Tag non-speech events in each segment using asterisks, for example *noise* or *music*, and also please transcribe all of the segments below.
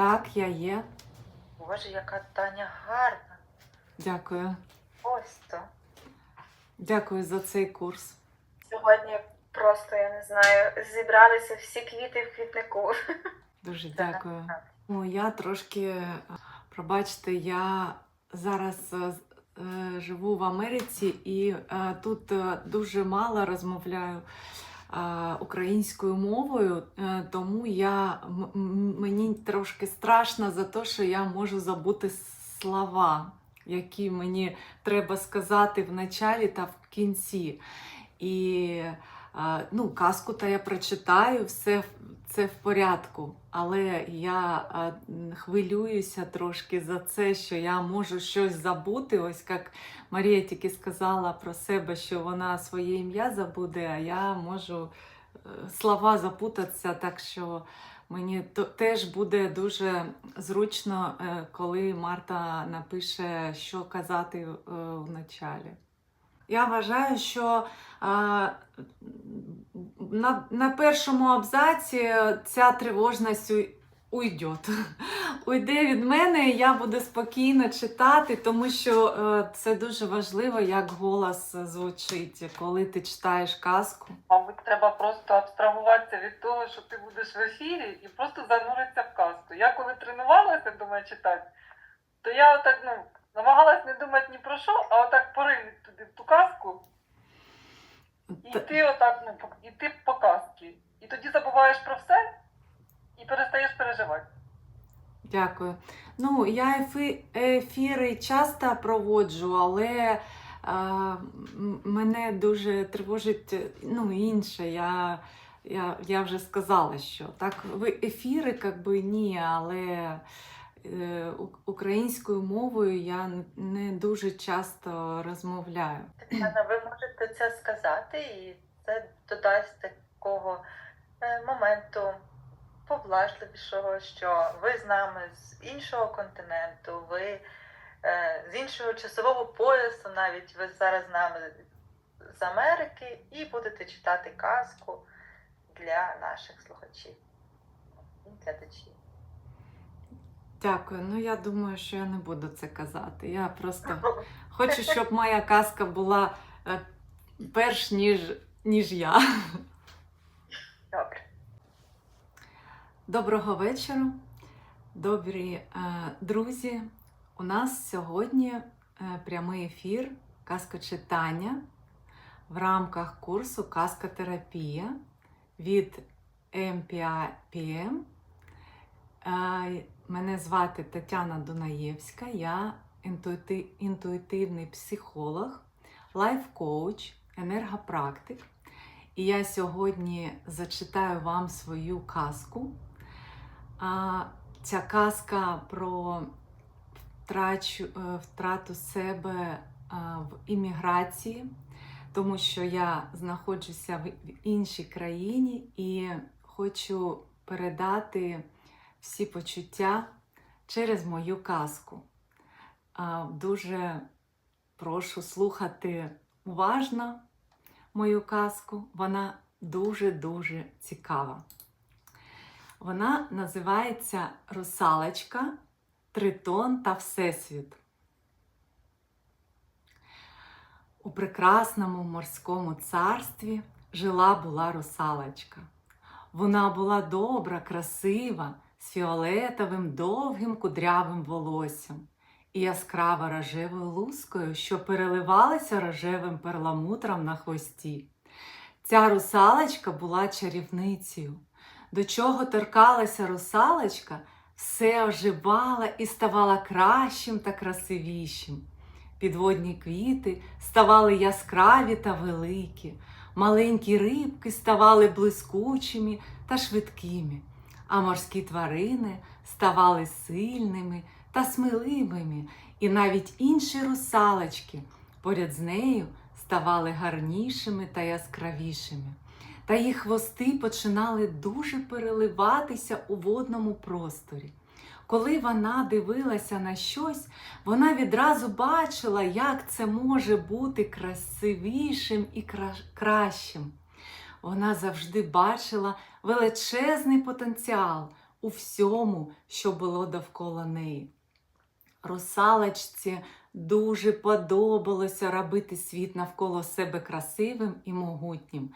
Так, я є. Боже, яка Таня гарна. Дякую. Ось то. Дякую за цей курс. Сьогодні просто я не знаю, зібралися всі квіти в квітнику. Дуже дякую. Ну, я трошки, е, пробачте, я зараз е, е, живу в Америці і е, тут е, дуже мало розмовляю українською мовою, е, тому я, мені трошки страшно за те, що я можу забути слова, які мені треба сказати в началі та в кінці. І ну, казку то я прочитаю, все це в порядку. Але я хвилююся трошки за це, що я можу щось забути. Ось як Марія тільки сказала про себе, що вона своє ім'я забуде, а я можу е, слова запутатися, так що мені теж буде дуже зручно, е, коли Марта напише, що казати е, в началі. Я вважаю, що а, на, на першому абзаці ця тривожність уй- уйде. *laughs* Уйде від мене, і я буду спокійно читати, тому що е, це дуже важливо, як голос звучить, коли ти читаєш казку. Мабуть, треба просто абстрагуватися від того, що ти будеш в ефірі, і просто зануритися в казку. Я коли тренувалася, думаю, читати, то я отак, ну, намагалась не думати ні про що, а отак поринути туди в ту казку, і ти отак, ну, по- і ти по казці. І тоді забуваєш про все і перестаєш переживати. Дякую. Ну, я ефі- ефіри часто проводжу, але е, м- мене дуже тривожить ну, інше. Я, я, я вже сказала, що так, в ефіри, як би ні, але українською мовою я не дуже часто розмовляю. Тетяна, ви можете це сказати, і це додасть такого е, моменту поблажливішого, що ви з нами з іншого континенту, ви е, з іншого часового поясу, навіть ви зараз з нами з Америки, і будете читати казку для наших слухачів і глядачів. Дякую. Ну я думаю, що я не буду це казати. Я просто *laughs* хочу, щоб моя казка була е, перш ніж, ніж я. Добре. Доброго вечора, добрі е, друзі. У нас сьогодні е, прямий ефір казкочитання в рамках курсу Казкотерапія від MPIPM. Е, Мене звати Тетяна Дунаєвська, я інтуїтивний психолог, лайф-коуч, енергопрактик. І я сьогодні зачитаю вам свою казку. А, Ця казка про втрачу, е, втрату себе в імміграції, тому що я знаходжуся в іншій країні і хочу передати всі почуття через мою казку. Дуже прошу слухати уважно мою казку. Вона дуже-дуже цікава. Вона називається Русалочка, Тритон та Всесвіт. У прекрасному морському царстві жила була русалочка. Вона була добра, красива, з фіолетовим довгим кудрявим волоссям і яскраво рожевою лускою, що переливалася рожевим перламутром на хвості. Ця русалочка була чарівницею. До чого торкалася русалочка, все оживало і ставало кращим та красивішим. Підводні квіти ставали яскраві та великі, маленькі рибки ставали блискучими та швидкими, а морські тварини ставали сильними та сміливими, і навіть інші русалочки поряд з нею ставали гарнішими та яскравішими. Та їх хвости починали дуже переливатися у водному просторі. Коли вона дивилася на щось, вона відразу бачила, як це може бути красивішим і кращим. Вона завжди бачила величезний потенціал у всьому, що було довкола неї. Русалочці дуже подобалося робити світ навколо себе красивим і могутнім.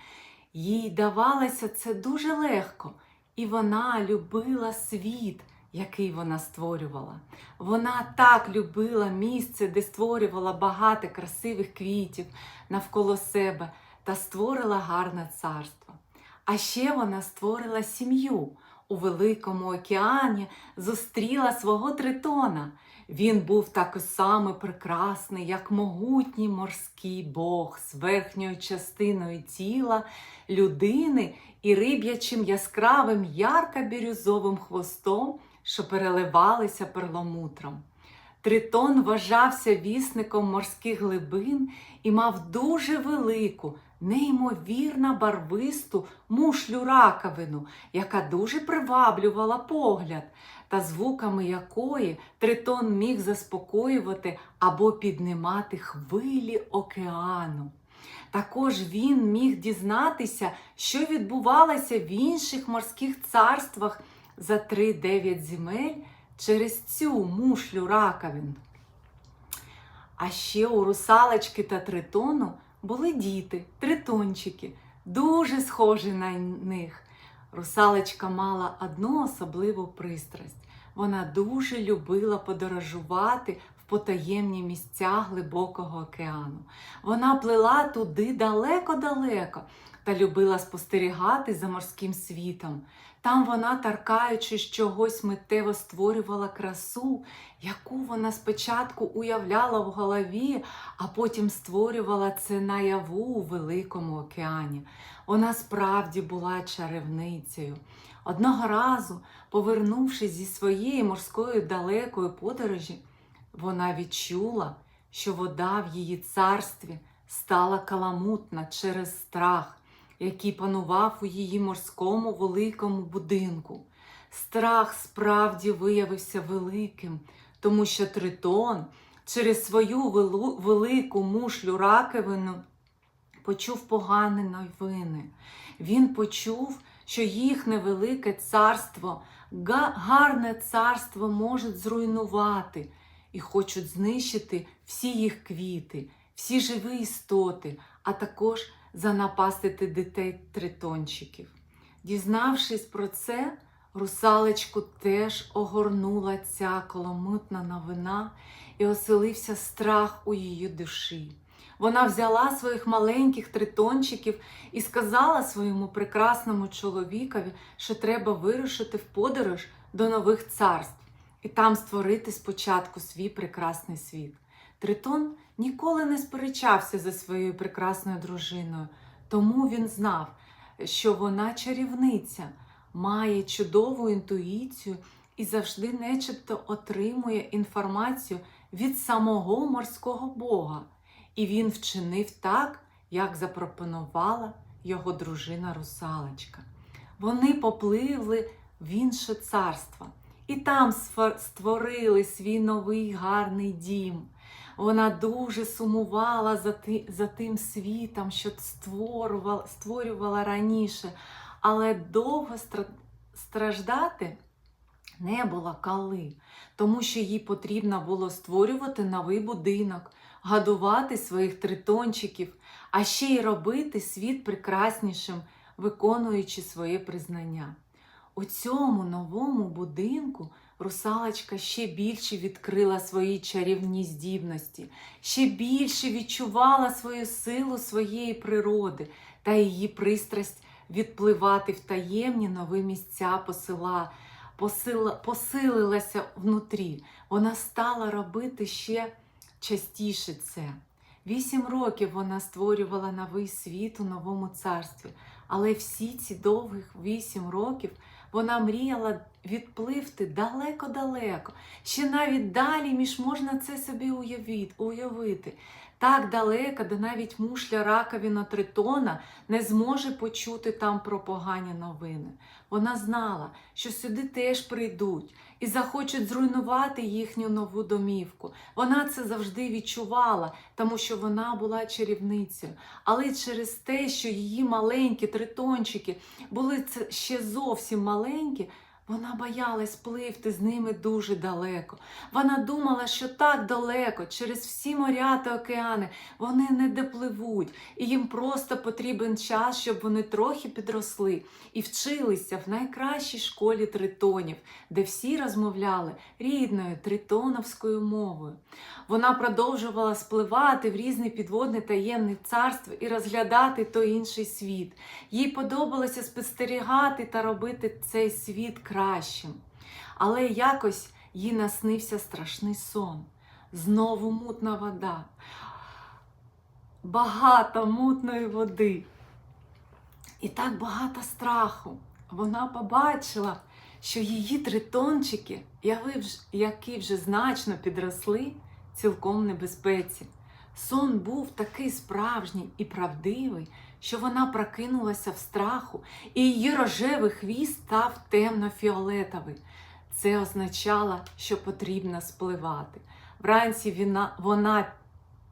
Їй давалося це дуже легко, і вона любила світ, який вона створювала. Вона так любила місце, де створювала багато красивих квітів навколо себе та створила гарне царство. А ще вона створила сім'ю у Великому океані, зустріла свого тритона. Він був такий самий прекрасний, як могутній морський бог з верхньою частиною тіла людини і риб'ячим яскравим ярко-бірюзовим хвостом, що переливалися перламутром. Тритон вважався вісником морських глибин і мав дуже велику, неймовірно барвисту мушлю раковину, яка дуже приваблювала погляд, та звуками якої тритон міг заспокоювати або піднімати хвилі океану. Також він міг дізнатися, що відбувалося в інших морських царствах за 3-9 земель через цю мушлю раковин. А ще у русалочки та тритону були діти, тритончики, дуже схожі на них. Русалочка мала одну особливу пристрасть. Вона дуже любила подорожувати потаємні місця глибокого океану. Вона плила туди далеко-далеко та любила спостерігати за морським світом. Там вона, таркаючи чогось миттєво створювала красу, яку вона спочатку уявляла в голові, а потім створювала це наяву у Великому океані. Вона справді була чарівницею. Одного разу, повернувшись зі своєї морської далекої подорожі, вона відчула, що вода в її царстві стала каламутна через страх, який панував у її морському великому будинку. Страх справді виявився великим, тому що Тритон через свою велику мушлю раковину почув погані новини. Він почув, що їх невелике царство, гарне царство можуть зруйнувати і хочуть знищити всі їх квіти, всі живі істоти, а також занапастити дітей тритончиків. Дізнавшись про це, русалочку теж огорнула ця коломутна новина і оселився страх у її душі. Вона взяла своїх маленьких тритончиків і сказала своєму прекрасному чоловікові, що треба вирушити в подорож до нових царств і там створити спочатку свій прекрасний світ. Тритон ніколи не сперечався за своєю прекрасною дружиною, тому він знав, що вона чарівниця, має чудову інтуїцію і завжди начебто отримує інформацію від самого морського бога. І він вчинив так, як запропонувала його дружина русалочка. Вони попливли в інше царство і там створили свій новий гарний дім. Вона дуже сумувала за, ти, за тим світом, що створювала, створювала раніше, але довго страждати не було коли, тому що їй потрібно було створювати новий будинок, годувати своїх тритончиків, а ще й робити світ прекраснішим, виконуючи своє признання. У цьому новому будинку русалочка ще більше відкрила свої чарівні здібності, ще більше відчувала свою силу своєї природи та її пристрасть відпливати в таємні нові місця посила, посила, посилилася внутрі. Вона стала робити ще частіше це. Вісім років вона створювала новий світ у новому царстві, але всі ці довгих вісім років вона мріяла відпливти далеко-далеко, ще навіть далі, ніж можна це собі уявити. Так далеко, де навіть мушля раковіна тритона не зможе почути там про погані новини. Вона знала, що сюди теж прийдуть і захочуть зруйнувати їхню нову домівку. Вона це завжди відчувала, тому що вона була чарівницею. Але через те, що її маленькі тритончики були ще зовсім маленькі, Вона боялась пливти з ними дуже далеко. Вона думала, що так далеко, через всі моря та океани, вони не допливуть, і їм просто потрібен час, щоб вони трохи підросли і вчилися в найкращій школі тритонів, де всі розмовляли рідною тритоновською мовою. Вона продовжувала спливати в різні підводні таємні царства і розглядати той інший світ. Їй подобалося спостерігати та робити цей світ кращим. Але якось їй наснився страшний сон. Знову мутна вода, багато мутної води. І так багато страху. Вона побачила, що її тритончики, які вже значно підросли, цілком в небезпеці. Сон був такий справжній і правдивий, що вона прокинулася в страху, і її рожевий хвіст став темно-фіолетовий. Це означало, що потрібно спливати. Вранці вона, вона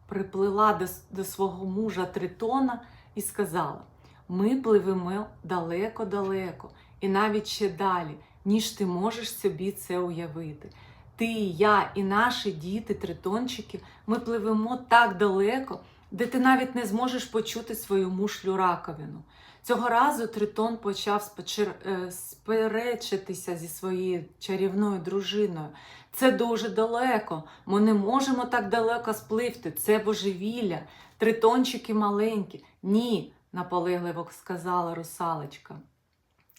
приплила до, до свого мужа Тритона і сказала: Ми пливемо далеко-далеко, і навіть ще далі, ніж ти можеш собі це уявити. Ти, я і наші діти, тритончики, ми пливемо так далеко, де ти навіть не зможеш почути свою мушлю раковину. Цього разу Тритон почав спочер... е, сперечитися зі своєю чарівною дружиною. Це дуже далеко. Ми не можемо так далеко спливти. Це божевілля. Тритончики маленькі. Ні, наполегливо сказала русалочка.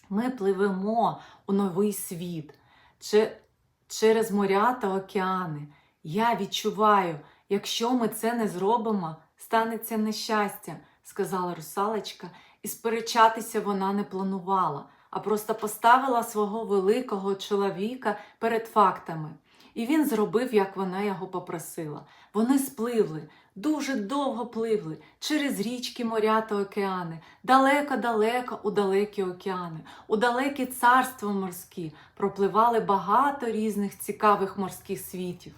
Ми пливемо у новий світ через моря та океани. Я відчуваю, якщо ми це не зробимо, станеться нещастя, сказала русалочка, і сперечатися вона не планувала, а просто поставила свого великого чоловіка перед фактами. І він зробив, як вона його попросила. Вони спливли, дуже довго пливли через річки, моря та океани, далеко-далеко у далекі океани, у далекі царства морські пропливали багато різних цікавих морських світів.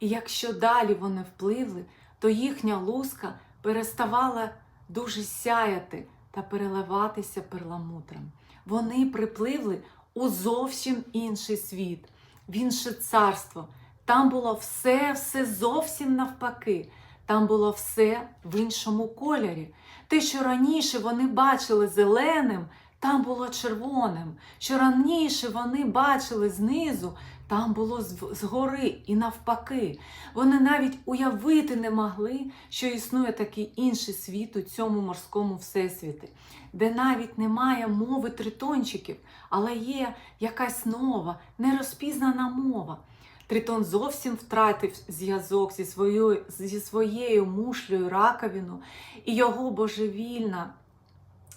І якщо далі вони впливли, то їхня луска переставала дуже сяяти та переливатися перламутром. Вони припливли у зовсім інший світ, в інше царство. Там було все, все зовсім навпаки. Там було все в іншому кольорі. Те, що раніше вони бачили зеленим, там було червоним. Що раніше вони бачили знизу, там було згори і навпаки. Вони навіть уявити не могли, що існує такий інший світ у цьому морському всесвіті, де навіть немає мови тритончиків, але є якась нова, нерозпізнана мова. Тритон зовсім втратив зв'язок зі своєю, зі своєю мушлею раковину, і його божевільна,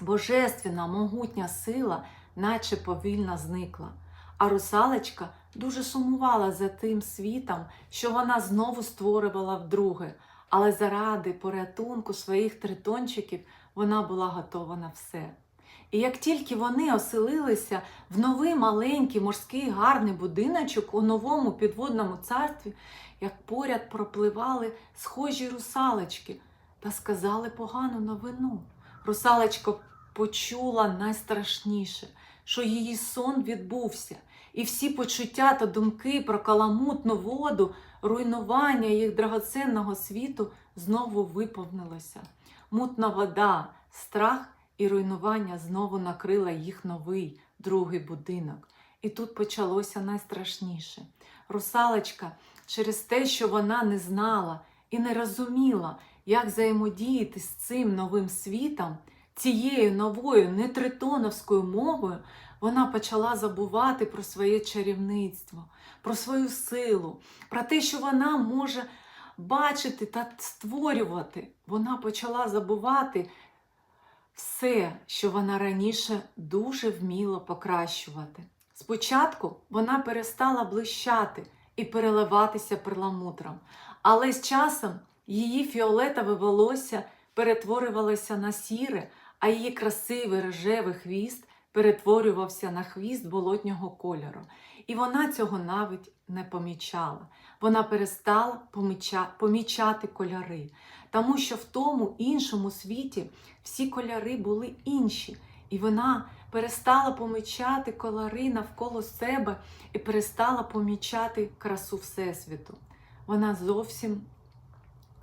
божественна, могутня сила, наче повільно зникла. А русалочка дуже сумувала за тим світом, що вона знову створювала вдруге, але заради порятунку своїх тритончиків вона була готова на все. І як тільки вони оселилися в новий маленький морський гарний будиночок у новому підводному царстві, як поряд пропливали схожі русалочки та сказали погану новину. Русалочка почула найстрашніше, що її сон відбувся, і всі почуття та думки про каламутну воду, руйнування їх драгоценного світу знову виповнилося. Мутна вода, страх і руйнування знову накрила їх новий другий будинок. І тут почалося найстрашніше. Русалочка через те, що вона не знала і не розуміла, як взаємодіяти з цим новим світом, цією новою нетритоновською мовою, вона почала забувати про своє чарівництво, про свою силу, про те, що вона може бачити та створювати. Вона почала забувати все, що вона раніше дуже вміла покращувати. Спочатку вона перестала блищати і переливатися перламутром, але з часом її фіолетове волосся перетворювалося на сіре, а її красивий рожевий хвіст перетворювався на хвіст болотнього кольору. І вона цього навіть не помічала. Вона перестала поміча- помічати кольори, тому що в тому іншому світі всі кольори були інші, і вона перестала помічати кольори навколо себе і перестала помічати красу Всесвіту. Вона зовсім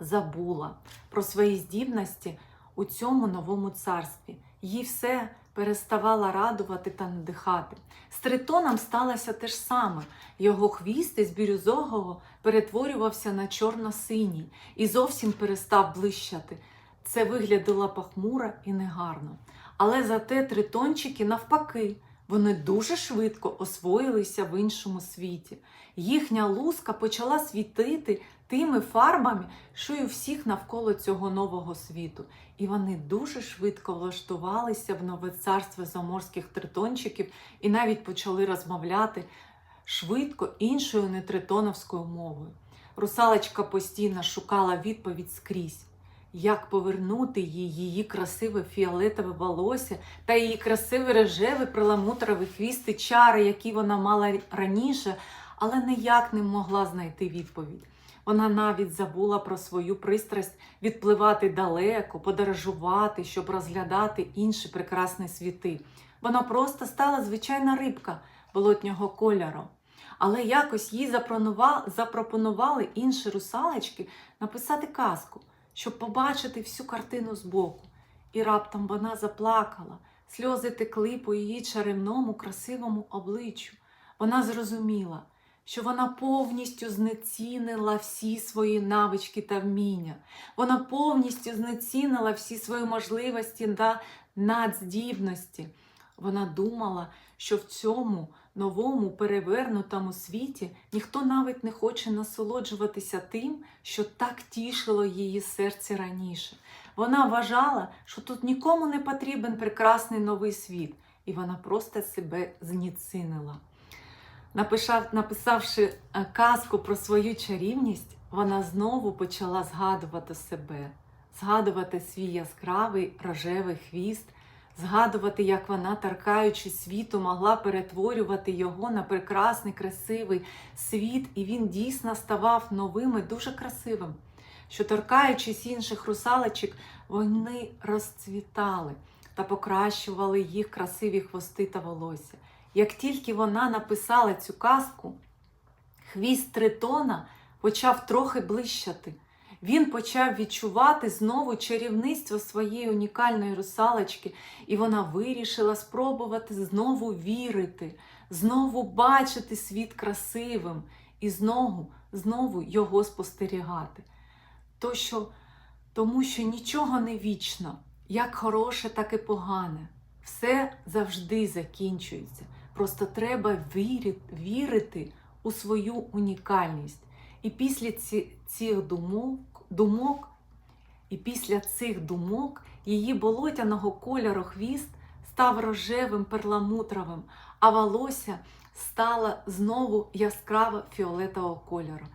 забула про свої здібності у цьому новому царстві. Їй все переставала радувати та надихати. З тритоном сталося те ж саме. Його хвіст із бірюзового перетворювався на чорно-синій і зовсім перестав блищати. Це виглядало похмуро і негарно. Але зате тритончики навпаки, вони дуже швидко освоїлися в іншому світі. Їхня луска почала світити тими фарбами, що й у всіх навколо цього нового світу. І вони дуже швидко влаштувалися в нове царство заморських тритончиків і навіть почали розмовляти швидко іншою нетритоновською мовою. Русалочка постійно шукала відповідь скрізь. Як повернути їй її красиве фіолетове волосся та її красивий рожевий перламутровий хвіст і чари, які вона мала раніше, але ніяк не могла знайти відповідь. Вона навіть забула про свою пристрасть відпливати далеко, подорожувати, щоб розглядати інші прекрасні світи. Вона просто стала звичайна рибка болотнього кольору. Але якось їй запропонували інші русалочки написати казку, щоб побачити всю картину збоку. І раптом вона заплакала, сльози текли по її чарівному, красивому обличчю. Вона зрозуміла, що вона повністю знецінила всі свої навички та вміння. Вона повністю знецінила всі свої можливості та надздібності. Вона думала, що в цьому новому перевернутому світі ніхто навіть не хоче насолоджуватися тим, що так тішило її серце раніше. Вона вважала, що тут нікому не потрібен прекрасний новий світ, і вона просто себе знецінила. Написавши е, казку про свою чарівність, вона знову почала згадувати себе, згадувати свій яскравий рожевий хвіст, згадувати, як вона, торкаючи світу, могла перетворювати його на прекрасний, красивий світ, і він дійсно ставав новим і дуже красивим. Що торкаючись інших русалочок, вони розцвітали та покращували їх красиві хвости та волосся. Як тільки вона написала цю казку, хвіст тритона почав трохи блищати. Він почав відчувати знову чарівництво своєї унікальної русалочки, і вона вирішила спробувати знову вірити, знову бачити світ красивим і знову, знову його спостерігати. То, що, тому що нічого не вічно, як хороше, так і погане. Все завжди закінчується. Просто треба вірити, у свою унікальність. І після цих думок, думок, і після цих думок її болотяного кольору хвіст став рожевим перламутровим, а волосся стало знову яскраво фіолетового кольору.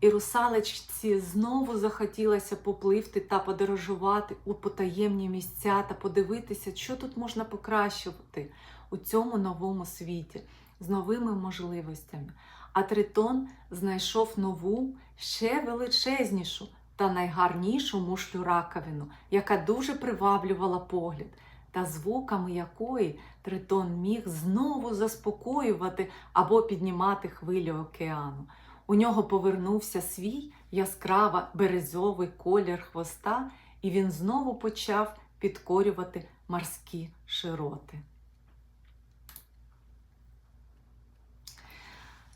І русалочці знову захотілося попливти та подорожувати у потаємні місця та подивитися, що тут можна покращувати у цьому новому світі з новими можливостями. А Тритон знайшов нову, ще величезнішу та найгарнішу мушлю раковину, яка дуже приваблювала погляд, та звуками якої Тритон міг знову заспокоювати або піднімати хвилі океану. У нього повернувся свій яскраво березовий колір хвоста, і він знову почав підкорювати морські широти.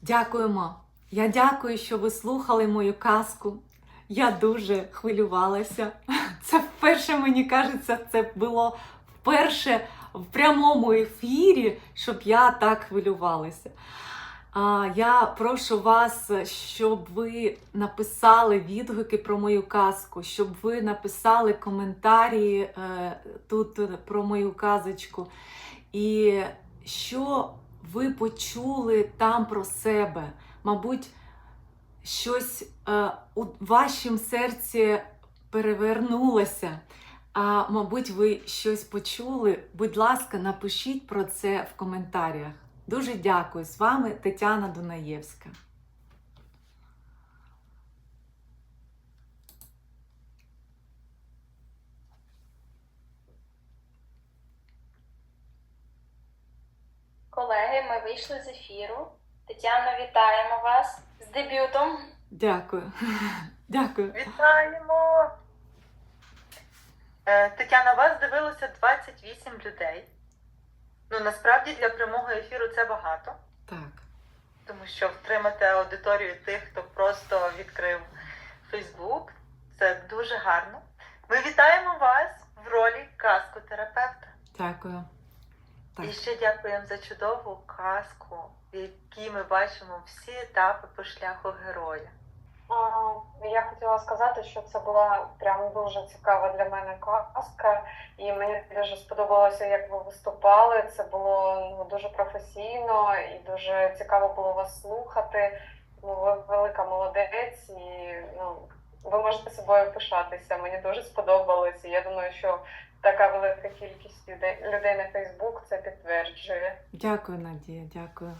Дякуємо. Я дякую, що ви слухали мою казку. Я дуже хвилювалася. Це вперше, мені кажеться, це було вперше в прямому ефірі, щоб я так хвилювалася. Я прошу вас, щоб ви написали відгуки про мою казку, щоб ви написали коментарі е, тут про мою казочку. І що ви почули там про себе. Мабуть, щось е, у вашому серці перевернулося. А мабуть, ви щось почули. Будь ласка, напишіть про це в коментарях. Дуже дякую. З вами Тетяна Дунаєвська. Колеги, ми вийшли з ефіру. Тетяно, вітаємо вас з дебютом. Дякую. *laughs* Дякую. Вітаємо! Е, Тетяна, вас дивилося 28 людей. Ну, насправді для прямого ефіру це багато, Так. тому що втримати аудиторію тих, хто просто відкрив Фейсбук, це дуже гарно. Ми вітаємо вас в ролі казкотерапевта. Дякую. Так. І ще дякуємо за чудову казку, в якій ми бачимо всі етапи по шляху героя. Я хотіла сказати, що це була прям дуже цікава для мене казка, і мені дуже сподобалося, як ви виступали. Це було ну, дуже професійно і дуже цікаво було вас слухати. Ну, ви велика молодець, і ну, ви можете собою пишатися. Мені дуже сподобалось. Я думаю, що така велика кількість людей, людей на Фейсбук це підтверджує. Дякую, Надія. Дякую.